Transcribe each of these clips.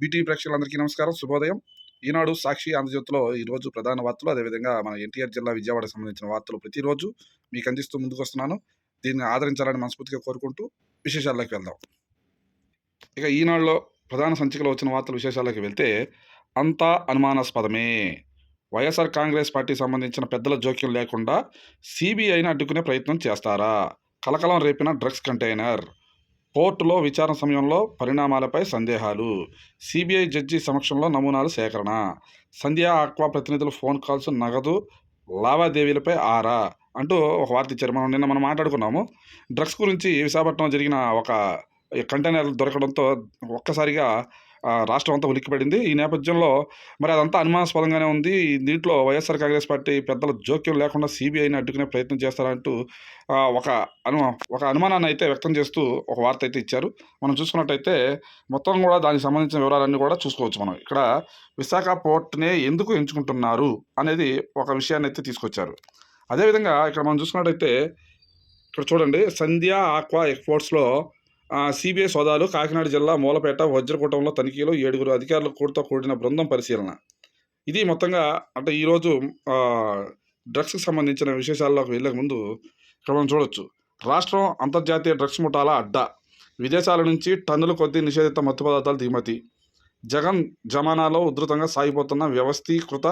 BTV BT ప్రేక్షకులందరికీ నమస్కారం. శుభోదయం. ఈనాడు సాక్షి ఆంధ్రజ్యోతిలో ఈరోజు ప్రధాన వార్తలు అదేవిధంగా మన ఎన్టీఆర్ జిల్లా విజయవాడకు సంబంధించిన వార్తలు ప్రతిరోజు మీకు అందిస్తూ ముందుకు వస్తున్నాను దీన్ని ఆదరించాలని మనస్ఫూర్తిగా కోరుకుంటూ విశేషాల్లోకి వెళ్దాం. ఇక ఈనాడులో ప్రధాన సంచికలో వచ్చిన వార్తల విశేషాల్లోకి వెళ్తే అంతా అనుమానాస్పదమే. వైఎస్ఆర్ కాంగ్రెస్ పార్టీ సంబంధించిన పెద్దల జోక్యం లేకుండా సిబిఐని అడ్డుకునే ప్రయత్నం చేస్తారా? కలకలం రేపిన డ్రగ్స్ కంటైనర్. కోర్టులో విచారణ సమయంలో పరిణామాలపై సందేహాలు. సిబిఐ జడ్జి సమక్షంలో నమూనాలు సేకరణ. సంధ్యా ఆక్వా ప్రతినిధుల ఫోన్ కాల్స్ నగదు లావాదేవీలపై ఆరా అంటూ ఒక వార్త ఇచ్చారు. మనం నిన్న మనం మాట్లాడుకున్నాము. డ్రగ్స్ గురించి విశాఖపట్నం జరిగిన ఒక కంటైనర్ దొరకడంతో ఒక్కసారిగా రాష్ట్రం అంతా ఉలిక్కిపడింది. ఈ నేపథ్యంలో మరి అదంతా అనుమానాస్పదంగానే ఉంది. దీంట్లో వైఎస్ఆర్ కాంగ్రెస్ పార్టీ పెద్దల జోక్యం లేకుండా సిబిఐని అడ్డుకునే ప్రయత్నం చేస్తారంటూ ఒక అను ఒక అనుమానాన్ని అయితే వ్యక్తం చేస్తూ ఒక వార్త అయితే ఇచ్చారు. మనం చూసుకున్నట్టయితే మొత్తం కూడా దానికి సంబంధించిన వివరాలన్నీ కూడా చూసుకోవచ్చు మనం. ఇక్కడ విశాఖ పోర్ట్నే ఎందుకు ఎంచుకుంటున్నారు అనేది ఒక విషయాన్ని అయితే తీసుకొచ్చారు. అదేవిధంగా ఇక్కడ మనం చూసుకున్నట్టయితే ఇక్కడ చూడండి సంధ్యా ఆక్వా ఎక్స్పోర్ట్స్లో సిబిఐ సోదాలు కాకినాడ జిల్లా మూలపేట వజ్రకూటంలో తనిఖీలు ఏడుగురు అధికారుల కూడితో కూడిన బృందం పరిశీలన. ఇది మొత్తంగా అంటే ఈరోజు డ్రగ్స్కి సంబంధించిన విశేషాల్లోకి వెళ్ళే ముందు ఇక్కడ మనం చూడొచ్చు. రాష్ట్రం అంతర్జాతీయ డ్రగ్స్ ముఠాల అడ్డా. విదేశాల నుంచి టన్నుల కొద్దీ నిషేధిత మత్తు పదార్థాల దిగుమతి. జగన్ జమానాలో ఉధృతంగా సాగిపోతున్న వ్యవస్థీకృత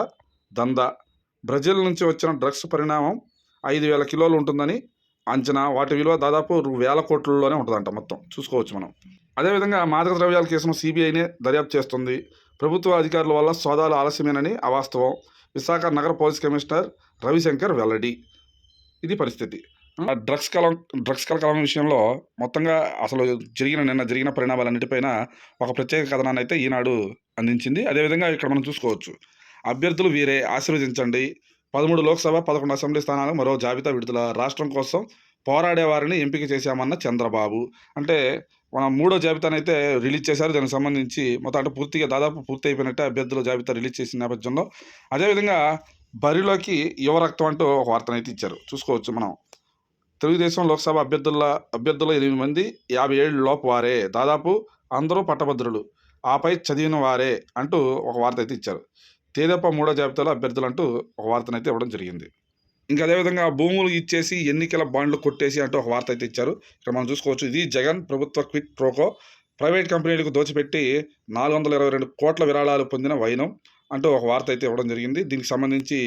దందా. బ్రెజిల్ నుంచి వచ్చిన డ్రగ్స్ పరిణామం ఐదు వేల కిలోలు ఉంటుందని అంచనా వాటి విలువ దాదాపు వేల కోట్లలోనే ఉంటుందంట మొత్తం. చూసుకోవచ్చు మనం. అదేవిధంగా మాదక ద్రవ్యాల కేసును సిబిఐనే దర్యాప్తు చేస్తుంది. ప్రభుత్వ అధికారుల వల్ల సోదాలు ఆలస్యమేనని అవాస్తవం. విశాఖ నగర పోలీస్ కమిషనర్ రవిశంకర్ వెల్లడి. ఇది పరిస్థితి. ఆ డ్రగ్స్ కలం డ్రగ్స్ కలకలం విషయంలో మొత్తంగా అసలు జరిగిన నిన్న జరిగిన పరిణామాలన్నిటిపైన ఒక ప్రత్యేక కథనాన్ని అయితే ఈనాడు అందించింది. అదేవిధంగా ఇక్కడ మనం చూసుకోవచ్చు. అభ్యర్థులు వీరే ఆశీర్వదించండి. పదమూడు లోక్సభ పదకొండు అసెంబ్లీ స్థానాలకు మరో జాబితా విడుదల రాష్ట్రం కోసం పోరాడే వారిని ఎంపిక చేశామన్న చంద్రబాబు. అంటే మన మూడో జాబితానైతే రిలీజ్ చేశారు. దానికి సంబంధించి మొత్తం అంటే పూర్తిగా దాదాపు పూర్తి అయిపోయినట్టే అభ్యర్థుల జాబితా రిలీజ్ చేసిన నేపథ్యంలో. అదేవిధంగా బరిలోకి యువ రక్తం అంటూ ఒక వార్తనైతే ఇచ్చారు. చూసుకోవచ్చు మనం. తెలుగుదేశం లోక్సభ అభ్యర్థుల అభ్యర్థుల ఎనిమిది మంది యాభై ఏళ్ళు లోపు వారే. దాదాపు అందరూ పట్టభద్రులు. ఆపై చదివిన వారే అంటూ ఒక వార్త అయితే ఇచ్చారు. తేదప్ప మూడో జాబితాలో అభ్యర్థులు అంటూ ఒక వార్తనైతే ఇవ్వడం జరిగింది. ఇంకా అదేవిధంగా భూములు ఇచ్చేసి ఎన్నికల బాండ్లు కొట్టేసి అంటూ ఒక వార్త అయితే ఇచ్చారు. ఇక్కడ మనం చూసుకోవచ్చు ఇది జగన్ ప్రభుత్వ క్విట్ ప్రోకో. ప్రైవేట్ కంపెనీలకు దోచిపెట్టి నాలుగు వందల ఇరవై రెండు కోట్ల విరాళాలు పొందిన వైనం అంటూ ఒక వార్త అయితే ఇవ్వడం జరిగింది. దీనికి సంబంధించి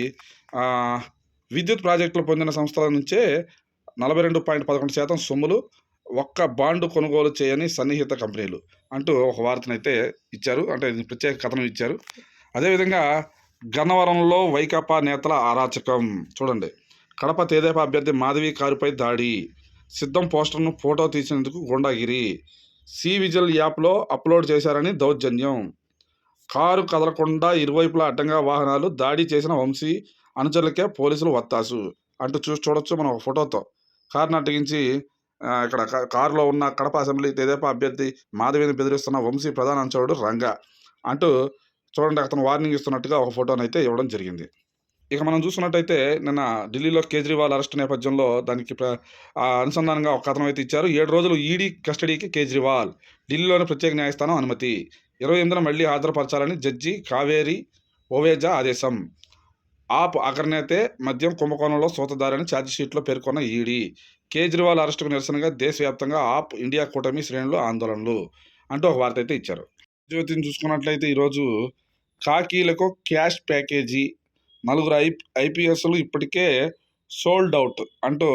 విద్యుత్ ప్రాజెక్టులు పొందిన సంస్థల నుంచే నలభై రెండు పాయింట్ పదకొండు శాతం సొమ్ములు ఒక్క బాండు కొనుగోలు చేయని సన్నిహిత కంపెనీలు అంటూ ఒక వార్తనైతే ఇచ్చారు. అంటే ప్రత్యేక కథనం ఇచ్చారు. అదేవిధంగా గన్నవరంలో వైకాపా నేతల అరాచకం చూడండి. కడప తేదేపా అభ్యర్థి మాధవి కారుపై దాడి. సిద్ధం పోస్టర్ను ఫోటో తీసినందుకు గుండాగిరి సి విజిల్ యాప్లో అప్లోడ్ చేశారని దౌర్జన్యం. కారు కదలకుండా ఇరువైపులా అడ్డంగా వాహనాలు దాడి చేసిన వంశీ అనుచరులకే పోలీసులు వత్తాసు. అంటూ చూసి చూడొచ్చు మనం ఒక ఫోటోతో. కారును అడ్డగించి ఇక్కడ కారులో ఉన్న కడప అసెంబ్లీ తెదేపా అభ్యర్థి మాధవిని బెదిరిస్తున్న వంశీ ప్రధాన అంచవుడు రంగా. అంటూ చూడండి అతను వార్నింగ్ ఇస్తున్నట్టుగా ఒక ఫోటోని అయితే ఇవ్వడం జరిగింది. ఇక మనం చూసుకున్నట్టయితే నిన్న ఢిల్లీలో కేజ్రీవాల్ అరెస్ట్ నేపథ్యంలో దానికి అనుసంధానంగా ఒక కథనం అయితే ఇచ్చారు. ఏడు రోజులు ఈడీ కస్టడీకి కేజ్రీవాల్ ఢిల్లీలోని ప్రత్యేక న్యాయస్థానం అనుమతి. ఇరవై ఎనిమిదిన మళ్ళీ హాజరుపరచాలని జడ్జి కావేరి ఓవేజా ఆదేశం. ఆప్ అగ్రనేతే మద్యం కుంభకోణంలో సూతదారని ఛార్జిషీట్లో పేర్కొన్న ఈడీ. కేజ్రీవాల్ అరెస్టుకు నిరసనగా దేశవ్యాప్తంగా ఆప్ ఇండియా కూటమి శ్రేణులు ఆందోళనలు అంటూ ఒక వార్త అయితే ఇచ్చారు. జ్యోతిని చూసుకున్నట్లయితే ఈరోజు కాకీలకు క్యాష్ ప్యాకేజీ. నలుగురు ఐ ఐపీఎస్లు ఇప్పటికే సోల్డ్ అవుట్ అంటూ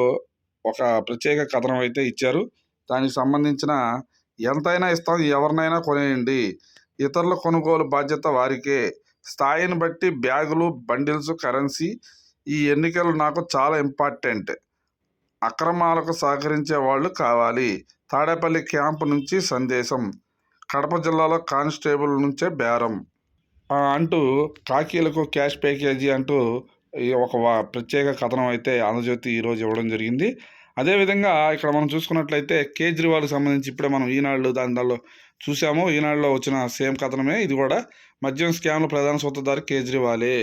ఒక ప్రత్యేక కథనం అయితే ఇచ్చారు. దానికి సంబంధించిన ఎంతైనా ఇస్తాం ఎవరినైనా కొనేయండి. ఇతరుల కొనుగోలు బాధ్యత వారికే. స్థాయిని బట్టి బ్యాగులు బండిల్స్ కరెన్సీ ఈ ఎన్నికలు నాకు చాలా ఇంపార్టెంట్. అక్రమాలకు సహకరించే వాళ్ళు కావాలి. తాడేపల్లి క్యాంపు నుంచి సందేశం. కడప జిల్లాలో కానిస్టేబుల్ నుంచే బేరం. అంటూ కాకీలకు క్యాష్ ప్యాకేజీ అంటూ ఒక ప్రత్యేక కథనం అయితే ఆంధ్రజ్యోతి ఈరోజు ఇవ్వడం జరిగింది. అదేవిధంగా ఇక్కడ మనం చూసుకున్నట్లయితే కేజ్రీవాల్కి సంబంధించి ఇప్పుడే మనం ఈనాడు దాని దానిలో చూసాము. ఈనాడులో వచ్చిన సేమ్ కథనమే. ఇది కూడా మద్యం స్కామ్లో ప్రధాన సొత్తదారు కేజ్రీవాలే.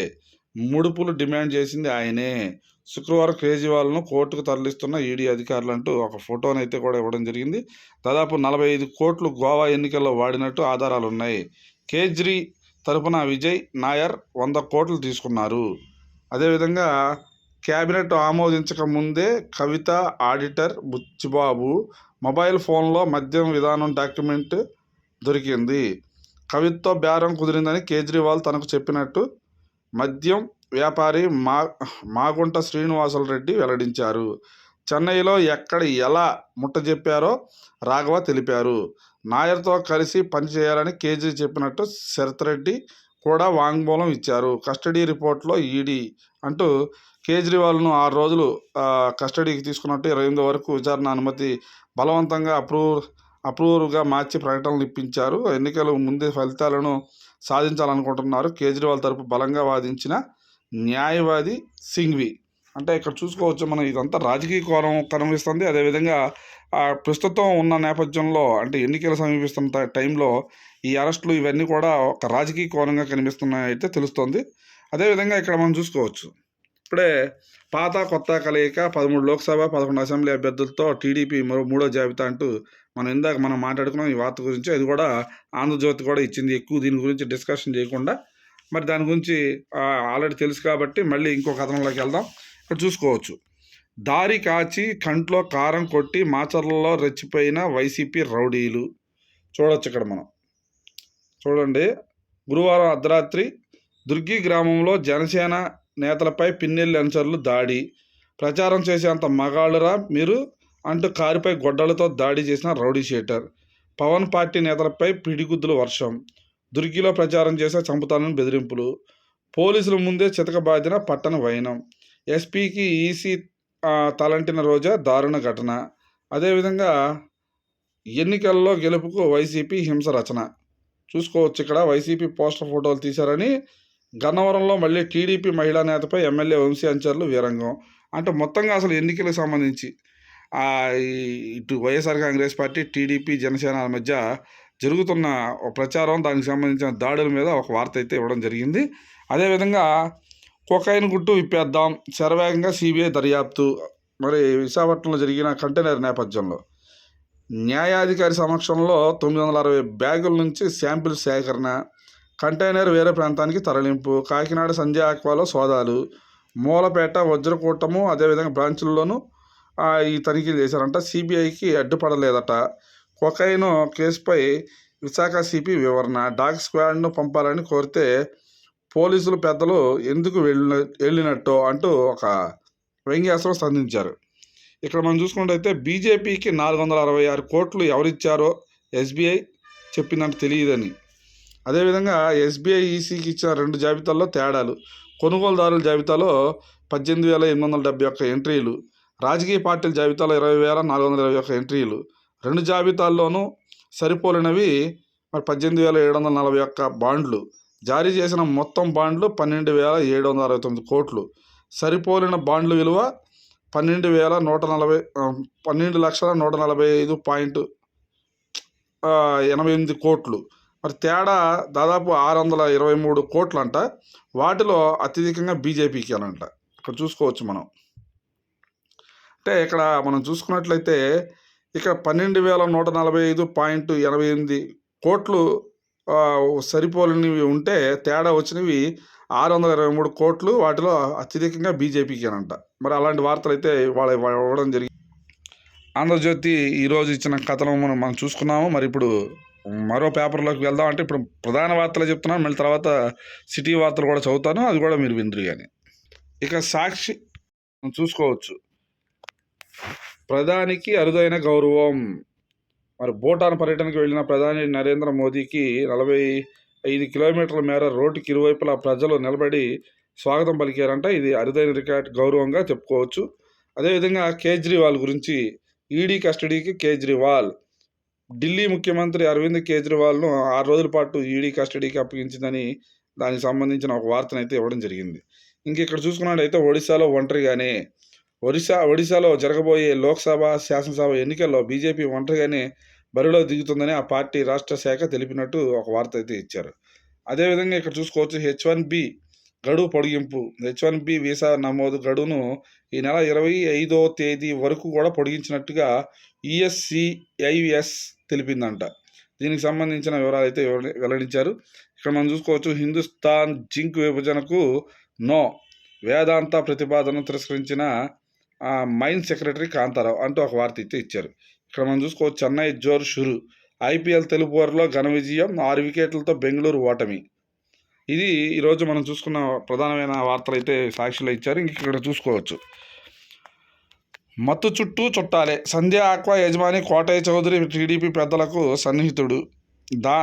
ముడుపులు డిమాండ్ చేసింది ఆయనే. శుక్రవారం కేజ్రీవాల్ను కోర్టుకు తరలిస్తున్న ఈడీ అధికారులు అంటూ ఒక ఫోటోని అయితే కూడా ఇవ్వడం జరిగింది. దాదాపు నలభై ఐదు కోట్లు గోవా ఎన్నికల్లో వాడినట్టు ఆధారాలు ఉన్నాయి కేజ్రీ తరపున విజయ్ నాయర్ వంద కోట్లు తీసుకున్నారు. అదేవిధంగా క్యాబినెట్ ఆమోదించక ముందే కవిత ఆడిటర్ బుచ్చిబాబు మొబైల్ ఫోన్లో మద్యం విధానం డాక్యుమెంట్ దొరికింది. కవితతో బేరం కుదిరిందని కేజ్రీవాల్ తనకు చెప్పినట్టు మద్యం వ్యాపారి మా మాగుంట శ్రీనివాసులు రెడ్డి వెల్లడించారు. చెన్నైలో ఎక్కడ ఎలా ముట్టజెప్పారో రాఘవ తెలిపారు. నాయర్తో కలిసి పనిచేయాలని కేజీ చెప్పినట్టు శరత్రెడ్డి కూడా వాంగ్మూలం ఇచ్చారు. కస్టడీ రిపోర్ట్లో ఈడీ అంటూ కేజ్రీవాల్ను ఆరు రోజులు కస్టడీకి తీసుకున్నట్టు ఇరవై ఎనిమిది వరకు విచారణ అనుమతి బలవంతంగా అప్రూవ్ అప్రూవ్గా మార్చి ప్రకటనలు ఇప్పించారు. ఎన్నికలు ముందే ఫలితాలను సాధించాలనుకుంటున్నారు. కేజ్రీవాల్ తరపు బలంగా వాదించిన న్యాయవాది సింఘ్వి అంటే ఇక్కడ చూసుకోవచ్చు మనం ఇదంతా రాజకీయ కోణం కనిపిస్తుంది. అదేవిధంగా ప్రస్తుతం ఉన్న నేపథ్యంలో అంటే ఎన్నికలు సమీపిస్తున్న టైంలో ఈ అరెస్టులు ఇవన్నీ కూడా ఒక రాజకీయ కోణంగా కనిపిస్తున్నాయి అయితే తెలుస్తుంది. అదేవిధంగా ఇక్కడ మనం చూసుకోవచ్చు. ఇప్పుడే పాత కొత్త కలయిక పదమూడు లోక్సభ పదకొండు అసెంబ్లీ అభ్యర్థులతో టీడీపీ మరో మూడో జాబితా అంటూ మనం ఇందాక మనం మాట్లాడుకున్నాం ఈ వార్త గురించి. అది కూడా ఆంధ్రజ్యోతి కూడా ఇచ్చింది. ఎక్కువ దీని గురించి డిస్కషన్ చేయకుండా. మరి దాని గురించి ఆల్రెడీ తెలుసు కాబట్టి మళ్ళీ ఇంకో కథనంలోకి వెళ్దాం. ఇక్కడ చూసుకోవచ్చు. దారి కాచి కంట్లో కారం కొట్టి మాచర్లలో రెచ్చిపోయిన వైసీపీ రౌడీలు. చూడొచ్చు ఇక్కడ మనం. చూడండి. గురువారం అర్ధరాత్రి దుర్గి గ్రామంలో జనసేన నేతలపై పిన్నెల్లి అనుచరులు దాడి. ప్రచారం చేసేంత మగాళ్ళురా మీరు అంటూ కారుపై గొడ్డలతో దాడి చేసిన రౌడీ షీటర్. పవన్ పార్టీ నేతలపై పిడిగుద్దుల వర్షం. దుర్గిలో ప్రచారం చేసే చంపుతానని బెదిరింపులు. పోలీసుల ముందే చితకబాదిన పట్టణ వైనం. ఎస్పీకి ఈసీ తలంటిన రోజా దారుణ ఘటన. అదేవిధంగా ఎన్నికల్లో గెలుపుకు వైసీపీ హింస రచన. చూసుకోవచ్చు ఇక్కడ వైసీపీ పోస్టర్ ఫోటోలు తీశారని గన్నవరంలో మళ్ళీ టీడీపీ మహిళా నేతపై ఎమ్మెల్యే వంశీ అంచర్లు వీరంగం. అంటే మొత్తంగా అసలు ఎన్నికలకు సంబంధించి ఇటు YSR Congress party TDP Janasena మధ్య జరుగుతున్న ఒక ప్రచారం దానికి సంబంధించిన దాడుల మీద ఒక వార్త అయితే ఇవ్వడం జరిగింది. అదేవిధంగా కొకైన్ గుట్టు విప్పేద్దాం. శరవేగంగా సిబిఐ దర్యాప్తు. మరి విశాఖపట్నంలో జరిగిన కంటైనర్ నేపథ్యంలో. న్యాయాధికారి సమక్షంలో తొమ్మిది వందల అరవై బ్యాగుల నుంచి శాంపిల్ సేకరణ కంటైనర్ వేరే ప్రాంతానికి తరలింపు కాకినాడ సంధ్య ఆక్వాలో సోదాలు మూలపేట వజ్రకూటము అదేవిధంగా బ్రాంచుల్లోనూ ఈ తనిఖీలు చేశారంట. సిబిఐకి అడ్డుపడలేదట. కొకైన్ కేసుపై విశాఖ సిపి వివరణ డాగ్ స్క్వాడ్ను పంపాలని కోరితే పోలీసులు పెద్దలు ఎందుకు వెళ్ళిన వెళ్ళినట్టు అంటూ ఒక వ్యంగ్యాస్త్రం సంధించారు ఇక్కడ మనం చూసుకున్నట్టయితే బీజేపీకి నాలుగు వందల అరవై ఆరు కోట్లు ఎవరిచ్చారో ఎస్బీఐ చెప్పిందంటే తెలియదని. అదేవిధంగా ఎస్బీఐ ఈసీకి ఇచ్చిన రెండు జాబితాల్లో తేడాలు. కొనుగోలుదారుల జాబితాలో పద్దెనిమిది వేల ఎనిమిది వందల డెబ్బై ఒక్క ఎంట్రీలు. రాజకీయ పార్టీల జాబితాలో ఇరవై వేల నాలుగు వందల ఇరవై ఒక్క ఎంట్రీలు. రెండు జాబితాల్లోనూ సరిపోలినవి మరి పద్దెనిమిది వేల ఏడు వందల నలభై ఒక్క బాండ్లు. జారీ చేసిన మొత్తం బాండ్లు పన్నెండు వేల ఏడు వందల అరవై తొమ్మిది కోట్లు. సరిపోలిన బాండ్ల విలువ పన్నెండు వేల నూట నలభై పన్నెండు లక్షల నూట నలభై ఐదు పాయింట్ ఎనభై ఎనిమిది కోట్లు. మరి తేడా దాదాపు ఆరు వందల ఇరవై మూడు కోట్లు అంట వాటిలో అత్యధికంగా బీజేపీకి అనంట ఇక్కడ చూసుకోవచ్చు మనం. అంటే ఇక్కడ మనం చూసుకున్నట్లయితే ఇక్కడ పన్నెండు వేల నూట నలభై ఐదు పాయింట్ ఎనభై ఎనిమిది కోట్లు సరిపోలేనివి ఉంటే తేడా వచ్చినవి ఆరు వందల ఇరవై మూడు కోట్లు వాటిలో అత్యధికంగా బీజేపీకి అనంట మరి అలాంటి వార్తలు అయితే వాళ్ళ ఇవ్వడం జరిగింది ఆంధ్రజ్యోతి ఈరోజు ఇచ్చిన కథనం మనం మనం చూసుకున్నాము. మరి ఇప్పుడు మరో పేపర్లోకి వెళ్దాం అంటే ఇప్పుడు ప్రధాన వార్తలు చెప్తున్నాను. మళ్ళీ తర్వాత సిటీ వార్తలు కూడా చదువుతాను. అది కూడా మీరు విందురు కానీ. ఇక సాక్షి మనం చూసుకోవచ్చు. ప్రధానికి అరుదైన గౌరవం. మరి భూటాన్ పర్యటనకు వెళ్ళిన ప్రధాని నరేంద్ర మోదీకి నలభై ఐదు కిలోమీటర్ల మేర రోడ్డుకి ఇరువైపులా ప్రజలు నిలబడి స్వాగతం పలికారంట. ఇది అరుదైన రికార్డ్ గౌరవంగా చెప్పుకోవచ్చు. అదేవిధంగా కేజ్రీవాల్ గురించి ఈడీ కస్టడీకి కేజ్రీవాల్ ఢిల్లీ ముఖ్యమంత్రి అరవింద్ కేజ్రీవాల్ను ఆరు రోజుల పాటు ఈడీ కస్టడీకి అప్పగించిందని దానికి సంబంధించిన ఒక వార్తనైతే ఇవ్వడం జరిగింది. ఇంక ఇక్కడ చూసుకున్నట్టయితే ఒడిశాలో ఒంటరిగానే ఒడిశా ఒడిశాలో జరగబోయే లోక్సభ శాసనసభ ఎన్నికల్లో బీజేపీ ఒంటరిగానే బరిలో దిగుతుందని ఆ పార్టీ రాష్ట్ర శాఖ తెలిపినట్టు ఒక వార్త అయితే ఇచ్చారు. అదేవిధంగా ఇక్కడ చూసుకోవచ్చు హెచ్ వన్ బి గడువు పొడిగింపు. హెచ్ వన్ బి వీసా నమోదు గడువును ఈ నెల ఇరవై ఐదో తేదీ వరకు కూడా పొడిగించినట్టుగా ఈఎస్సిఐఎస్ తెలిపిందంట. దీనికి సంబంధించిన వివరాలు అయితే వెల్లడించారు. ఇక్కడ మనం చూసుకోవచ్చు హిందుస్థాన్ జింక్ విభజనకు నో. వేదాంత ప్రతిపాదన తిరస్కరించిన మైన్ సెక్రటరీ కాంతారావు అంటూ ఒక వార్త అయితే ఇచ్చారు. ఇక్కడ మనం చూసుకోవచ్చు చెన్నై జోర్ షురు. ఐపీఎల్ తెలుగు వారిలో ఘన విజయం ఆరు వికెట్లతో బెంగళూరు ఓటమి. ఇది ఈరోజు మనం చూసుకున్న ప్రధానమైన వార్తలు అయితే సాక్షిలో ఇచ్చారు. ఇంక ఇక్కడ చూసుకోవచ్చు. మత్తు చుట్టూ చుట్టాలే. సంధ్య ఆక్వా యజమాని కోటయ్య చౌదరి టీడీపీ పెద్దలకు సన్నిహితుడు. దా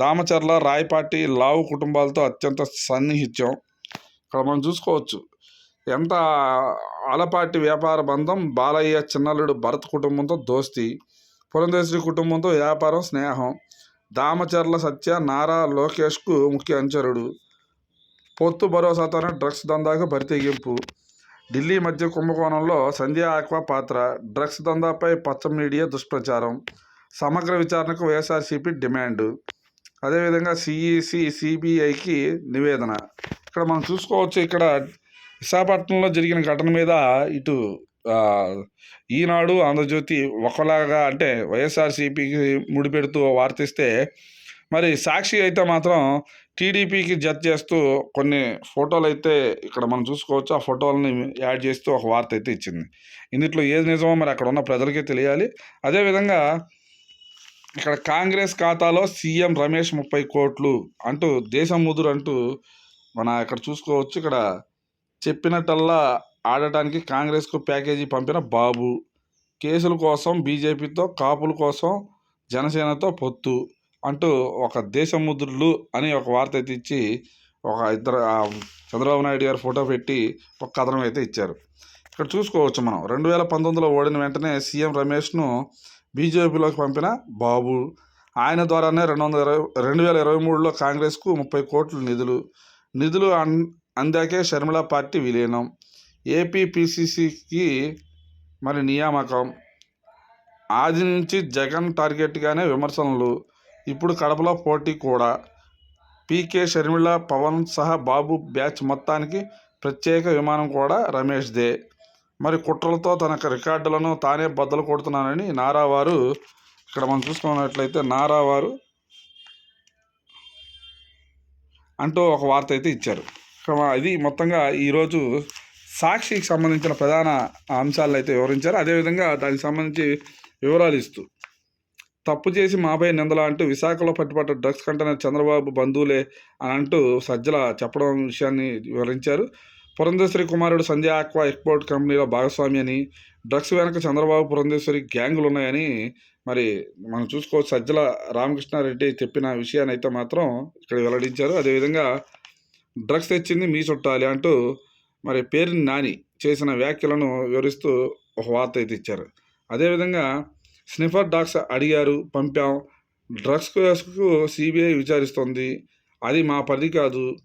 దామచర్ల రాయపాటి లావు కుటుంబాలతో అత్యంత సన్నిహిత్యం. ఇక్కడ మనం చూసుకోవచ్చు. ఎంత ఆలపాటి వ్యాపార బంధం బాలయ్య చిన్నల్లుడు భరత్ కుటుంబంతో దోస్తి పురంధేశ్వరి కుటుంబంతో వ్యాపారం స్నేహం. దామచర్ల సత్య నారా లోకేష్కు ముఖ్య అంచరుడు పొత్తు భరోసాతోనే డ్రగ్స్ దందాకు బరితెగింపు ఢిల్లీ మధ్య కుంభకోణంలో సంధ్య ఆక్వా పాత్ర డ్రగ్స్ దందాపై పచ్చ మీడియా దుష్ప్రచారం. సమగ్ర విచారణకు వైఎస్ఆర్సీపీ డిమాండ్. అదేవిధంగా సిఈసి సిబిఐకి నివేదన. ఇక్కడ మనం చూసుకోవచ్చు ఇక్కడ విశాఖపట్నంలో జరిగిన ఘటన మీద ఇటు ఈనాడు ఆంధ్రజ్యోతి ఒకలాగా అంటే వైఎస్ఆర్సీపీకి ముడిపెడుతూ వార్తిస్తే మరి సాక్షి అయితే మాత్రం టీడీపీకి జత చేస్తూ కొన్ని ఫోటోలు అయితే ఇక్కడ మనం చూసుకోవచ్చు. ఆ ఫోటోలని యాడ్ చేస్తూ ఒక వార్త అయితే ఇచ్చింది. ఇందులో ఏది నిజమో మరి అక్కడ ఉన్న ప్రజలకే తెలియాలి. అదేవిధంగా ఇక్కడ కాంగ్రెస్ ఖాతాలో సీఎం రమేష్ ముప్పై కోట్లు అంటూ దేశం ముదురు అంటూ మన ఇక్కడ చూసుకోవచ్చు. ఇక్కడ చెప్పినట్టల్లా ఆడటానికి కాంగ్రెస్కు ప్యాకేజీ పంపిన బాబు. కేసుల కోసం బీజేపీతో కాపుల కోసం జనసేనతో పొత్తు అంటూ ఒక దేశముద్రులు అని ఒక వార్త అయితే ఇచ్చి ఒక ఇద్దరు చంద్రబాబు నాయుడు గారు ఫోటో పెట్టి ఒక కథనం అయితే ఇచ్చారు. ఇక్కడ చూసుకోవచ్చు మనం. రెండు వేల పంతొమ్మిదిలో ఓడిన వెంటనే సీఎం రమేష్ను బీజేపీలోకి పంపిన బాబు. ఆయన ద్వారానే రెండు వందల ఇరవై రెండు వేల ఇరవై మూడులో కాంగ్రెస్కు ముప్పై కోట్ల నిధులు. నిధులు అన్ అందాకే షర్మిల పార్టీ విలీనం. ఏపీపీసీసీకి మరి నియామకం? ఆది నుంచి జగన్ టార్గెట్గానే విమర్శనలు. ఇప్పుడు కడపలో పోటీ కూడా. పీకే షర్మిల పవన్ సహా బాబు బ్యాచ్ మొత్తానికి ప్రత్యేక విమానం కూడా రమేష్దే. మరి కుట్రలతో తన రికార్డులను తానే బద్దలు కొడుతున్నానని నారా వారు ఇక్కడ మనం చూసుకున్నట్లయితే నారా వారు అంటూ ఒక వార్త అయితే ఇచ్చారు. ఇక్కడ ఇది మొత్తంగా ఈరోజు సాక్షికి సంబంధించిన ప్రధాన అంశాలను అయితే వివరించారు. అదేవిధంగా దానికి సంబంధించి వివరాలు ఇస్తూ తప్పు చేసి మాపై నిందల అంటూ విశాఖలో పట్టుబట్ట డ్రగ్స్ కంటైనర్ చంద్రబాబు బంధువులే అని అంటూ సజ్జల చెప్పడం విషయాన్ని వివరించారు. పురంధేశ్వరి కుమారుడు సంజయ్ ఆక్వా ఎక్స్పోర్ట్ కంపెనీలో భాగస్వామి అని డ్రగ్స్ వెనక చంద్రబాబు పురంధేశ్వరి గ్యాంగులు ఉన్నాయని మరి మనం చూసుకోవచ్చు. సజ్జల రామకృష్ణారెడ్డి చెప్పిన విషయాన్ని అయితే మాత్రం ఇక్కడ వెల్లడించారు. అదేవిధంగా డ్రగ్స్ తెచ్చింది మీ చుట్టాలి అంటూ మరి పేరుని నాని చేసిన వ్యాఖ్యలను వివరిస్తూ ఒక వార్త అయితే ఇచ్చారు. అదేవిధంగా స్నిఫర్ డాగ్స్ అడిగారు పంపాం డ్రగ్స్ కేసుకు సిబిఐ విచారిస్తోంది అది మా పరిధి కాదు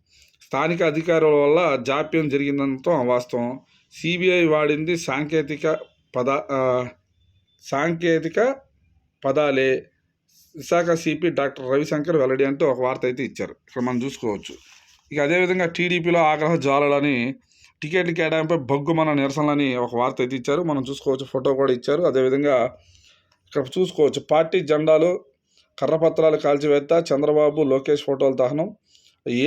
స్థానిక అధికారుల వల్ల జాప్యం జరిగిందంతో వాస్తవం. సిబిఐ వాడింది సాంకేతిక పద సాంకేతిక పదాలే విశాఖ సిపి డాక్టర్ రవిశంకర్ వెల్లడి అంటూ ఒక వార్త అయితే ఇచ్చారు. ఇక్కడ మనం చూసుకోవచ్చు. ఇక అదేవిధంగా టీడీపీలో ఆగ్రహ జ్వాలలని టికెట్ కేటాయింపై బొగ్గుమన నిరసనలని ఒక వార్త అయితే ఇచ్చారు. మనం చూసుకోవచ్చు ఫోటో కూడా ఇచ్చారు. అదేవిధంగా ఇక్కడ చూసుకోవచ్చు పార్టీ జెండాలు కర్రపత్రాలు కాల్చివేత్త చంద్రబాబు లోకేష్ ఫోటోల దహనం.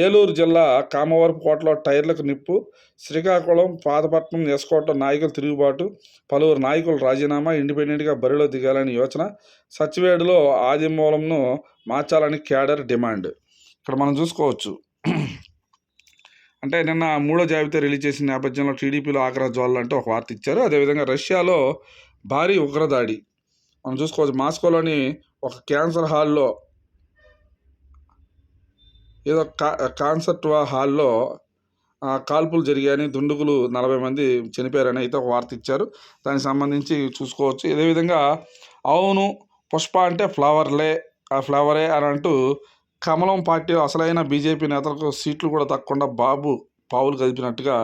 ఏలూరు జిల్లా కామవరపు కోటలో టైర్లకు నిప్పు. శ్రీకాకుళం పాతపట్నం ఎస్కోట నాయకులు తిరుగుబాటు. పలువురు నాయకులు రాజీనామా. ఇండిపెండెంట్గా బరిలో దిగాలని యోచన. సచివేడులో ఆదిమూలంను మార్చాలని క్యాడర్ డిమాండ్. ఇక్కడ మనం చూసుకోవచ్చు. అంటే నిన్న మూడో జాబితా రిలీజ్ చేసిన నేపథ్యంలో టీడీపీలో ఆగ్రహ జ్వాలలు అంటే ఒక వార్త ఇచ్చారు. అదేవిధంగా రష్యాలో భారీ ఉగ్రదాడి. మనం చూసుకోవచ్చు మాస్కోలోని ఒక క్యాన్సర్ హాల్లో ఏదో కా కాన్సర్ట్ హాల్లో కాల్పులు జరిగాయని దుండుగులు నలభై మంది చనిపోయారని అయితే ఒక వార్త ఇచ్చారు. దానికి సంబంధించి చూసుకోవచ్చు. అదేవిధంగా అవును పుష్ప అంటే ఫ్లవర్లే ఆ ఫ్లవరే అని అంటూ కమలం పార్టీ అసలైన బీజేపీ నేతలకు సీట్లు కూడా తక్కకుండా బాబు పావులు కదిపినట్టుగా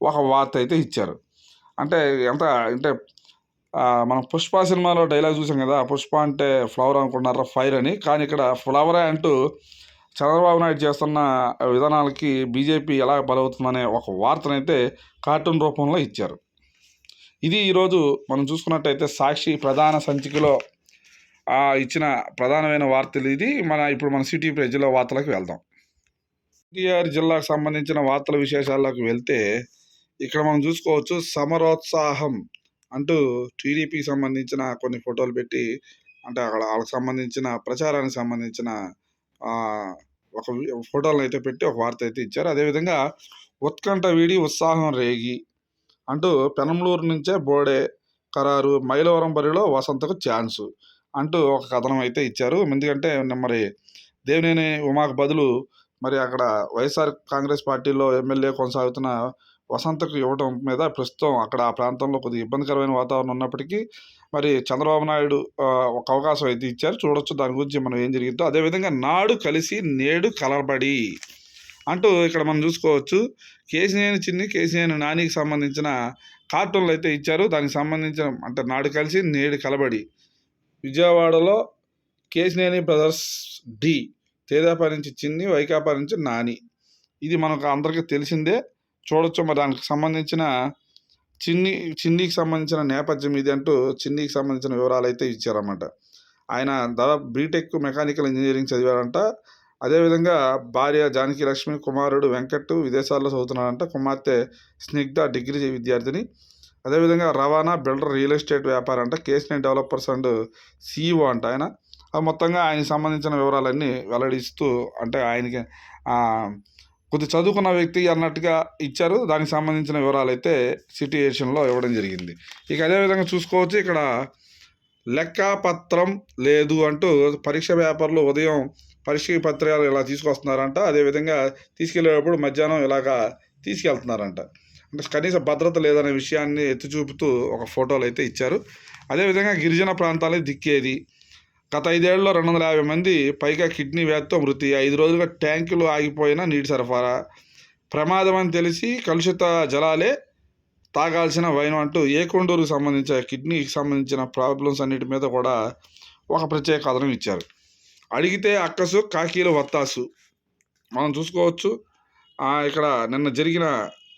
ఒక వార్త అయితే ఇచ్చారు. అంటే ఎంత అంటే మనం పుష్ప సినిమాలో డైలాగ్ చూసాం కదా పుష్ప అంటే ఫ్లవర్ అనుకుంటున్నారా ఫైర్ అని. కానీ ఇక్కడ ఫ్లవరే అంటూ చంద్రబాబు నాయుడు చేస్తున్న విధానాలకి బీజేపీ ఎలా బలవుతుందనే ఒక వార్తనైతే కార్టూన్ రూపంలో ఇచ్చారు. ఇది ఈరోజు మనం చూసుకున్నట్టయితే సాక్షి ప్రధాన సంచికలో ఇచ్చిన ప్రధానమైన వార్తలు ఇది. మన ఇప్పుడు మన సిటీ జిల్లా వార్తలకు వెళ్దాం. ఎన్టీఆర్ జిల్లాకు సంబంధించిన వార్తల విశేషాలకు వెళ్తే ఇక్కడ మనం చూసుకోవచ్చు సమరోత్సాహం అంటూ టీడీపీకి సంబంధించిన కొన్ని ఫోటోలు పెట్టి అంటే అక్కడ వాళ్ళకి సంబంధించిన ప్రచారానికి సంబంధించిన ఒక ఫోటోలను అయితే పెట్టి ఒక వార్త అయితే ఇచ్చారు. అదేవిధంగా ఉత్కంఠ వీడి ఉత్సాహం రేగి అంటూ పెనంలూరు నుంచే బోడే ఖరారు మైలవరం బరిలో వసంతకు ఛాన్సు. అంటూ ఒక కథనం అయితే ఇచ్చారు. ఎందుకంటే మరి దేవినేని ఉమాకు బదులు మరి అక్కడ వైఎస్ఆర్ కాంగ్రెస్ పార్టీలో ఎమ్మెల్యే కొనసాగుతున్న వసంతకు ఇవ్వడం మీద ప్రస్తుతం అక్కడ ఆ ప్రాంతంలో కొద్దిగా ఇబ్బందికరమైన వాతావరణం ఉన్నప్పటికీ మరి చంద్రబాబు నాయుడు ఒక అవకాశం అయితే ఇచ్చారు. చూడొచ్చు దాని గురించి మనం ఏం జరిగిందో. అదేవిధంగా నాడు కలిసి నేడు కలబడి అంటూ ఇక్కడ మనం చూసుకోవచ్చు. కేసీనేని చిన్ని కేసీనేని నానికి సంబంధించిన కార్టూన్లు అయితే ఇచ్చారు. దానికి సంబంధించిన అంటే నాడు కలిసి నేడు కలబడి విజయవాడలో కేసినేని బ్రదర్స్ డి తేదాపా నుంచి చిన్ని వైకాపా నుంచి నాని. ఇది మనకు అందరికీ తెలిసిందే. చూడొచ్చు మరి దానికి సంబంధించిన చిన్ని చిన్నీకి సంబంధించిన నేపథ్యం ఇది అంటూ చిన్నీకి సంబంధించిన వివరాలు అయితే ఇచ్చారన్నమాట. ఆయన దాదాపు బీటెక్ మెకానికల్ ఇంజనీరింగ్ చదివారంట అదేవిధంగా భార్య జానకి లక్ష్మి కుమారుడు వెంకట్ విదేశాల్లో చదువుతున్నాడంట. కుమార్తె స్నిగ్ధ డిగ్రీ విద్యార్థిని. అదేవిధంగా రవాణా బిల్డర్ రియల్ ఎస్టేట్ వ్యాపారం అంట కేసినేని డెవలపర్స్ అండ్ సీఈఓ అంట ఆయన. అది మొత్తంగా ఆయనకి సంబంధించిన వివరాలన్నీ వెల్లడిస్తూ అంటే ఆయనకి కొద్ది చదువుకున్న వ్యక్తి అన్నట్టుగా ఇచ్చారు. దానికి సంబంధించిన వివరాలు అయితే సిట్యుయేషన్లో ఇవ్వడం జరిగింది. ఇక అదేవిధంగా చూసుకోవచ్చు ఇక్కడ లెక్కపత్రం లేదు అంటూ పరీక్ష పేపర్లు ఉదయం పరీక్ష పత్రాలు ఇలా తీసుకొస్తున్నారంట. అదేవిధంగా తీసుకెళ్ళేటప్పుడు మధ్యాహ్నం ఇలాగా తీసుకెళ్తున్నారంట. అంటే కనీస భద్రత లేదనే విషయాన్ని ఎత్తి చూపుతూ ఒక ఫోటోలు అయితే ఇచ్చారు. అదేవిధంగా గిరిజన ప్రాంతాలే దిక్కేది. గత ఐదేళ్ళలో రెండు వందల యాభై మంది పైగా కిడ్నీ వ్యాధితో మృతి ఐదు రోజులుగా ట్యాంకులు ఆగిపోయిన నీటి సరఫరా. ప్రమాదం అని తెలిసి కలుషిత జలాలే తాగాల్సిన వైన్ అంటూ ఏ కొండూరుకు సంబంధించిన కిడ్నీకి సంబంధించిన ప్రాబ్లమ్స్ అన్నిటి మీద కూడా ఒక ప్రత్యేక కథనం ఇచ్చారు. అడిగితే అక్కసు కాకీలు వత్తాసు. మనం చూసుకోవచ్చు. ఇక్కడ నిన్న జరిగిన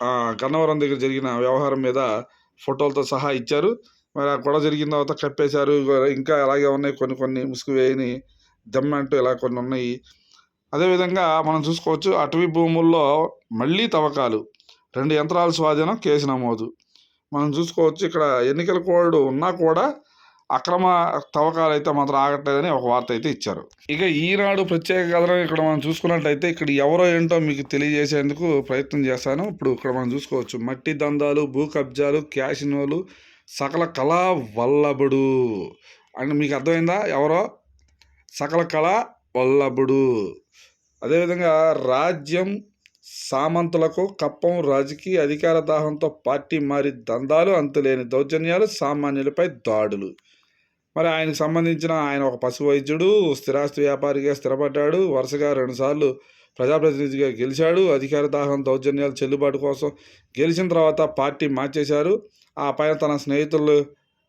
గన్నవరం దగ్గర జరిగిన వ్యవహారం మీద ఫోటోలతో సహా ఇచ్చారు. మరి ఆ గొడవ జరిగిన తర్వాత కప్పేశారు. ఇంకా అలాగే ఉన్నాయి. కొన్ని కొన్ని ముసుగు వేయని దమ్మంటూ ఇలా కొన్ని ఉన్నాయి. అదేవిధంగా మనం చూసుకోవచ్చు అటవీ భూముల్లో మళ్ళీ తవ్వకాలు. రెండు యంత్రాల స్వాధీనం కేసు నమోదు. మనం చూసుకోవచ్చు ఇక్కడ ఎన్నికల కోడ్ ఉన్నా కూడా అక్రమ తవ్వకాలు అయితే మాత్రం ఆగట్లేదని ఒక వార్త అయితే ఇచ్చారు. ఇక ఈనాడు ప్రత్యేక కథనం ఇక్కడ మనం చూసుకున్నట్లయితే ఇక్కడ ఎవరో ఏంటో మీకు తెలియజేసేందుకు ప్రయత్నం చేస్తాను. ఇప్పుడు ఇక్కడ మనం చూసుకోవచ్చు. మట్టి దందాలు భూ కబ్జాలు క్యాసినోలు సకల కళా వల్లభుడు. అండ్ మీకు అర్థమైందా? ఎవరో? సకల కళ వల్లభుడు. అదేవిధంగా రాజ్యం సామంతులకు కప్పం రాజకీయ అధికార దాహంతో పార్టీ మారి దందాలు అంతులేని దౌర్జన్యాలు సామాన్యులపై దాడులు. మరి ఆయనకు సంబంధించిన ఆయన ఒక పశు వైద్యుడు స్థిరాస్తి వ్యాపారిగా స్థిరపడ్డాడు. వరుసగా రెండుసార్లు ప్రజాప్రతినిధిగా గెలిచాడు. అధికార దాహం దౌర్జన్యాలు చెల్లుబాటు కోసం గెలిచిన తర్వాత పార్టీ మార్చేశారు. ఆ పైన తన స్నేహితులు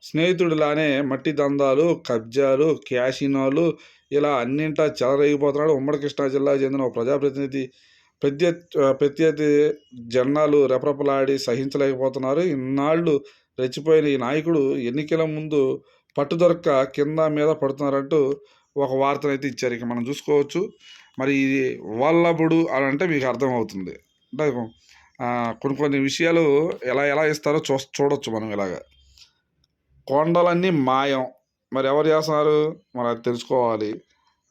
స్నేహితుడిలానే మట్టి దందాలు కబ్జాలు క్యాషినోలు ఇలా అన్నింటా చెలరేగిపోతున్నాడు. ఉమ్మడి కృష్ణా జిల్లాకు చెందిన ఒక ప్రజాప్రతినిధి ప్రత్య ప్రత్యర్థి జెండాలు రెపరెపలాడి సహించలేకపోతున్నారు. ఇన్నాళ్ళు రెచ్చిపోయిన ఈ నాయకుడు ఎన్నికల ముందు పట్టు దొరక్క కింద మీద పడుతున్నారంటూ ఒక వార్తనైతే ఇచ్చారు. ఇక మనం చూసుకోవచ్చు. మరి ఇది వల్లభుడు అని అంటే మీకు అర్థమవుతుంది. అంటే కొన్ని కొన్ని విషయాలు ఎలా ఎలా ఇస్తారో చూ చూడొచ్చు మనం ఇలాగా. కొండలన్నీ మాయం. మరి ఎవరు చేస్తున్నారు? మరి అది తెలుసుకోవాలి.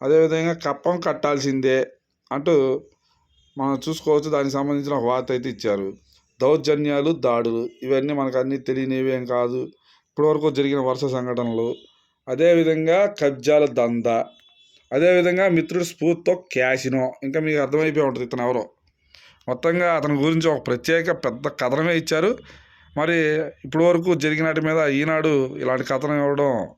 అదేవిధంగా కప్పం కట్టాల్సిందే అంటూ మనం చూసుకోవచ్చు. దానికి సంబంధించిన ఒక వార్త అయితే ఇచ్చారు. దౌర్జన్యాలు దాడులు. ఇవన్నీ మనకు అన్నీ తెలియనివేం కాదు. ఇప్పటివరకు జరిగిన వరుస సంఘటనలు అదేవిధంగా కబ్జాల దంద అదేవిధంగా మిత్రుడు స్ఫూర్తితో క్యాసినో ఇంకా మీకు అర్థమైపోయి ఉంటుంది ఇతను ఎవరో. మొత్తంగా అతని గురించి ఒక ప్రత్యేక పెద్ద కథనమే ఇచ్చారు. మరి ఇప్పటివరకు జరిగినటి మీద ఈనాడు ఇలాంటి కథనం ఇవ్వడం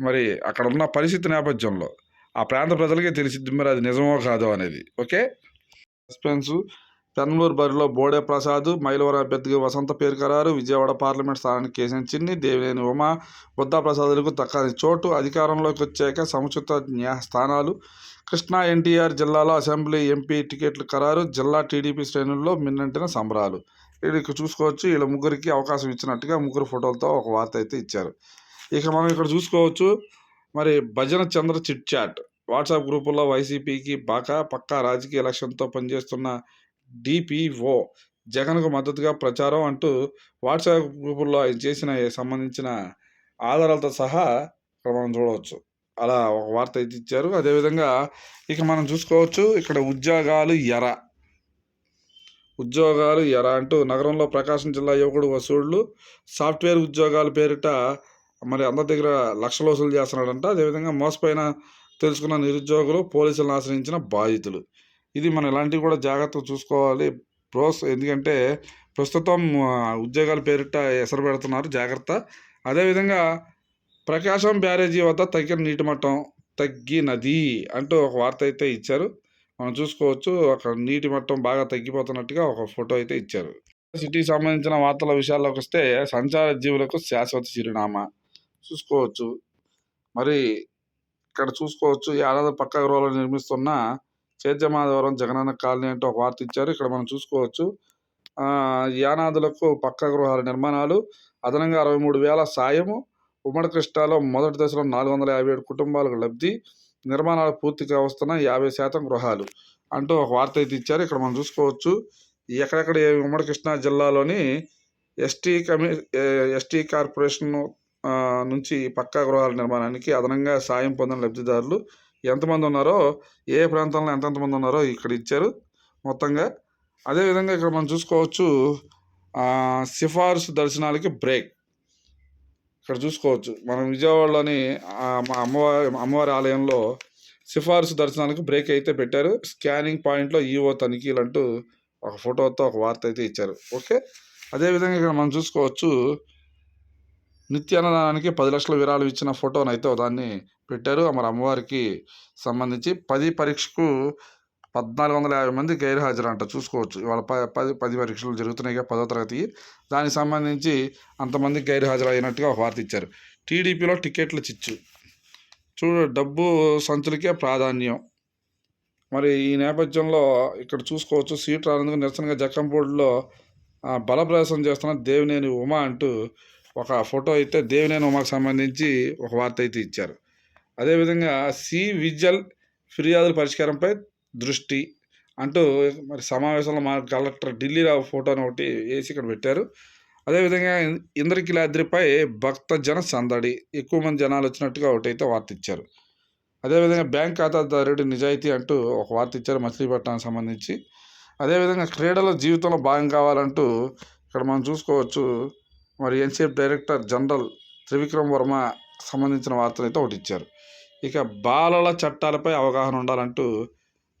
మరి అక్కడ ఉన్న పరిస్థితి నేపథ్యంలో ఆ ప్రాంత ప్రజలకే తెలిసిద్ది మరి అది నిజమో కాదో అనేది. ఓకే? సస్పెన్స్. పెన్నూరు బరిలో బోడే ప్రసాద్ మైలవరం అభ్యర్థికి వసంత పేరు ఖరారు విజయవాడ పార్లమెంట్ స్థానానికి కేసీఎన్ చిన్ని దేవినేని ఉమా. బుద్ధా ప్రసాదులకు దక్కని చోటు అధికారంలోకి వచ్చాక సముచిత న్యా స్థానాలు. కృష్ణా ఎన్టీఆర్ జిల్లాలో అసెంబ్లీ ఎంపీ టికెట్లు ఖరారు. జిల్లా టీడీపీ శ్రేణుల్లో మిన్నంటిన సంబరాలు. ఇది ఇక్కడ చూసుకోవచ్చు. వీళ్ళ ముగ్గురికి అవకాశం ఇచ్చినట్టుగా ముగ్గురు ఫోటోలతో ఒక వార్త అయితే ఇచ్చారు. ఇక మనం ఇక్కడ చూసుకోవచ్చు. మరి భజన చంద్ర చిట్ చాట్. వాట్సాప్ గ్రూపుల్లో వైసీపీకి బాగా పక్కా రాజకీయ లక్ష్యంతో పనిచేస్తున్న డిపిఓ జగన్కు మద్దతుగా ప్రచారం అంటూ వాట్సాప్ గ్రూపుల్లో ఆయన చేసిన సంబంధించిన ఆధారాలతో సహా ఇక్కడ మనం చూడవచ్చు. అలా ఒక వార్త అయితే ఇచ్చారు. అదేవిధంగా ఇక మనం చూసుకోవచ్చు ఇక్కడ ఉద్యోగాలు ఎర. ఉద్యోగాలు ఎర అంటూ నగరంలో ప్రకాశం జిల్లా యువకుడు వసూళ్ళు సాఫ్ట్వేర్ ఉద్యోగాల పేరిట మరి అందరి దగ్గర లక్షలు వసూలు చేస్తున్నాడంట. అదేవిధంగా మోసపోయిన తెలుసుకున్న నిరుద్యోగులు పోలీసులను ఆశ్రయించిన బాధితులు. ఇది మనం ఇలాంటివి కూడా జాగ్రత్తగా చూసుకోవాలి. ప్రోస్ ఎందుకంటే ప్రస్తుతం ఉద్యోగాల పేరిట ఎసరు పెడుతున్నారు జాగ్రత్త. అదేవిధంగా ప్రకాశం బ్యారేజీ వద్ద తగ్గిన నీటి మట్టం తగ్గినది అంటూ ఒక వార్త అయితే ఇచ్చారు. మనం చూసుకోవచ్చు అక్కడ నీటి మట్టం బాగా తగ్గిపోతున్నట్టుగా ఒక ఫోటో అయితే ఇచ్చారు. సిటీకి సంబంధించిన వార్తల విషయాల్లోకి వస్తే సంచార జీవులకు శాశ్వత చిరునామా. చూసుకోవచ్చు. మరి ఇక్కడ చూసుకోవచ్చు ఏడాది పక్క గృహాలు నిర్మిస్తున్న సేద్యమాధవరం జగనన్న కాలనీ అంటే ఒక వార్త ఇచ్చారు. ఇక్కడ మనం చూసుకోవచ్చు. యానాదులకు పక్క గృహాల నిర్మాణాలు అదనంగా అరవై మూడు వేల సాయము ఉమ్మడి కృష్ణాలో మొదటి దశలో నాలుగు వందల యాభై ఏడు కుటుంబాలకు లబ్ధి నిర్మాణాలు పూర్తిగా వస్తున్న యాభై శాతం గృహాలు అంటూ ఒక వార్త అయితే ఇచ్చారు. ఇక్కడ మనం చూసుకోవచ్చు. ఎక్కడెక్కడ ఏ ఉమ్మడి కృష్ణా జిల్లాలోని ఎస్టీ కమి ఎస్టీ కార్పొరేషన్ నుంచి పక్కా గృహాల నిర్మాణానికి అదనంగా సాయం పొందిన లబ్ధిదారులు ఎంతమంది ఉన్నారో ఏ ప్రాంతంలో ఎంతెంతమంది ఉన్నారో ఇక్కడ ఇచ్చారు మొత్తంగా. అదేవిధంగా ఇక్కడ మనం చూసుకోవచ్చు సిఫార్సు దర్శనాలకి బ్రేక్. ఇక్కడ చూసుకోవచ్చు మనం విజయవాడలోని మా అమ్మవారి అమ్మవారి ఆలయంలో సిఫార్సు దర్శనాలకు బ్రేక్ అయితే పెట్టారు. స్కానింగ్ పాయింట్లో ఈఓ తనిఖీలు అంటూ ఒక ఫోటోతో ఒక వార్త అయితే ఇచ్చారు. ఓకే? అదేవిధంగా ఇక్కడ మనం చూసుకోవచ్చు నిత్యాన్నదానానికి పది లక్షల విరాళం ఇచ్చిన ఫోటోను అయితే దాన్ని పెట్టారు. మరి అమ్మవారికి సంబంధించి పది పరీక్షకు పద్నాలుగు వందల యాభై మంది గైరుహాజరు అంట చూసుకోవచ్చు. ఇవాళ ప పది పది పరీక్షలు జరుగుతున్నాయి పదో తరగతి. దానికి సంబంధించి అంతమంది గైరుహాజరు అయినట్టుగా వార్త ఇచ్చారు. టీడీపీలో టికెట్ల చిచ్చు. చూడు డబ్బు సంచులకే ప్రాధాన్యం. మరి ఈ నేపథ్యంలో ఇక్కడ చూసుకోవచ్చు. సీట్ రానందుకు నిరసనగా జక్కంపూడిలో బలప్రదర్శనం చేస్తున్న దేవినేని ఉమా అంటూ ఒక ఫోటో అయితే దేవినేని ఉమాకు సంబంధించి ఒక వార్త అయితే ఇచ్చారు. అదేవిధంగా సి విజల్ ఫిర్యాదుల పరిష్కారంపై దృష్టి అంటూ మరి సమావేశంలో మా కలెక్టర్ ఢిల్లీరావు ఫోటోని ఒకటి వేసి ఇక్కడ పెట్టారు. అదేవిధంగా ఇంద్రకిలాద్రిపై భక్త జన సందడి ఎక్కువ మంది జనాలు వచ్చినట్టుగా ఒకటి అయితే వార్త ఇచ్చారు. అదేవిధంగా బ్యాంక్ ఖాతాదారుడి నిజాయితీ అంటూ ఒక వార్త ఇచ్చారు మచిలీపట్నానికి సంబంధించి. అదేవిధంగా క్రీడల జీవితంలో భాగం కావాలంటూ ఇక్కడ మనం చూసుకోవచ్చు మరి NCF director general Trivikram Varma సంబంధించిన వార్తలు అయితే ఒకటి ఇచ్చారు. ఇక బాలల చట్టాలపై అవగాహన ఉండాలంటూ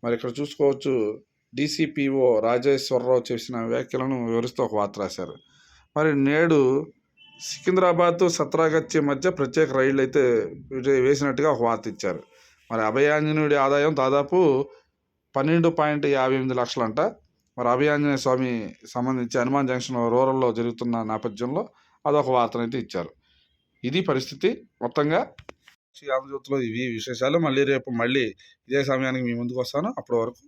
మరి ఇక్కడ చూసుకోవచ్చు డీసీపీఓ రాజేశ్వరరావు చేసిన వ్యాఖ్యలను వివరిస్తూ ఒక వార్త రాశారు. మరి నేడు సికింద్రాబాద్ సత్రాగచ్చి మధ్య ప్రత్యేక రైళ్ళు అయితే వేసినట్టుగా ఒక వార్త ఇచ్చారు. మరి అభయాంజనుడి ఆదాయం దాదాపు పన్నెండు పాయింట్ యాభై ఎనిమిది లక్షలంట. మరి అభయాంజనేయ స్వామి సంబంధించి హనుమాన్ జంక్షన్ రూరల్లో జరుగుతున్న నేపథ్యంలో అదొక వార్తను అయితే ఇచ్చారు. ఇది పరిస్థితి. మొత్తంగా శ్రీ ఆంధ్రజ్యోతిలో ఇవి విశేషాలు. మళ్ళీ రేపు మళ్ళీ ఇదే సమయానికి మీ ముందుకు వస్తాను. అప్పటి వరకు